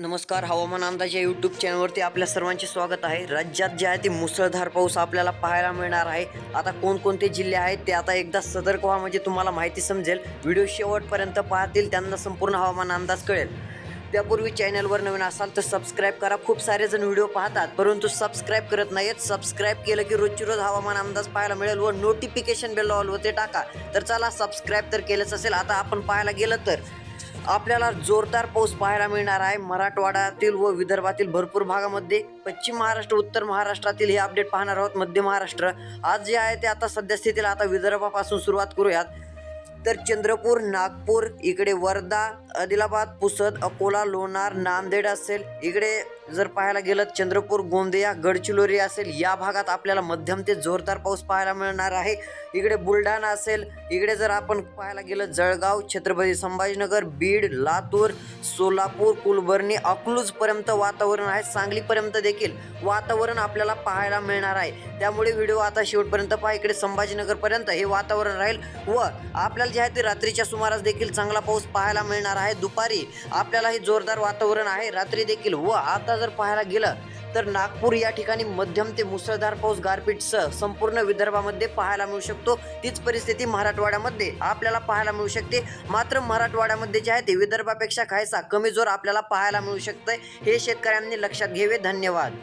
नमस्कार हवामान अंदाज या यूट्यूब चॅनलवरती आपल्या सर्वांचे स्वागत आहे. राज्यात जे आहे ते मुसळधार पाऊस आपल्याला पाहायला मिळणार आहे. आता कोणकोणते जिल्हे आहेत ते आता एकदा सतर्क व्हा म्हणजे तुम्हाला माहिती समजेल. व्हिडिओ शेवटपर्यंत पाहतील त्यांना संपूर्ण हवामान अंदाज कळेल. त्यापूर्वी चॅनलवर नवीन असाल तर सबस्क्राईब करा. खूप सारे जण व्हिडिओ पाहतात परंतु सबस्क्राईब करत नाहीत सबस्क्राईब केलं की रोजची रोज हवामान अंदाज पाहायला मिळेल व नोटिफिकेशन बेल ऑल होते टाका. तर चला सबस्क्राईब तर केलंच असेल. आता आपण पाहायला गेलं तर आपल्याला जोरदार पाऊस पाहायला मिळणार आहे. मराठवाड्यातील व विदर्भातील भरपूर भागामध्ये पश्चिम महाराष्ट्र उत्तर महाराष्ट्रातील हे अपडेट पाहणार आहोत. मध्य महाराष्ट्र आज जे आहे ते आता सध्या स्थितीला आता विदर्भापासून सुरुवात करूयात. तर चंद्रपूर नागपूर इकडे वर्धा आदिलाबाद पुसद अकोला लोणार नांदेड असेल. इकडे जर पाहायला गेलं चंद्रपूर गोंदिया गडचिरोली असेल या भागात आपल्याला मध्यम ते जोरदार पाऊस पाहायला मिळणार आहे. इकडे बुलढाणा असेल इकडे जर आपण पाहायला गेलं जळगाव छत्रपती संभाजीनगर बीड लातूर सोलापूर कुलबर्णी अकलूजपर्यंत वातावरण आहे. सांगलीपर्यंत देखील वातावरण आपल्याला पाहायला मिळणार आहे. त्यामुळे व्हिडिओ आता शेवटपर्यंत पहा. इकडे संभाजीनगरपर्यंत हे वातावरण राहील व आपल्याला जे आहे ते रात्रीच्या सुमारास देखील चांगला पाऊस पाहायला मिळणार आहे. दुपारी आपल्याला हे जोरदार वातावरण आहे. रात्री देखील व आता जर पाहायला गेलं तर नागपूर या ठिकाणी मध्यम ते मुसळधार पाऊस गारपीटसह संपूर्ण विदर्भामध्ये पाहायला मिळू शकतो. तीच परिस्थिती मराठवाड्यामध्ये आपल्याला पाहायला मिळू शकते. मात्र मराठवाड्यामध्ये जे आहे ते विदर्भापेक्षा खायसा कमी जोर आपल्याला पाहायला मिळू शकतं हे शेतकऱ्यांनी लक्षात घ्यावे. धन्यवाद.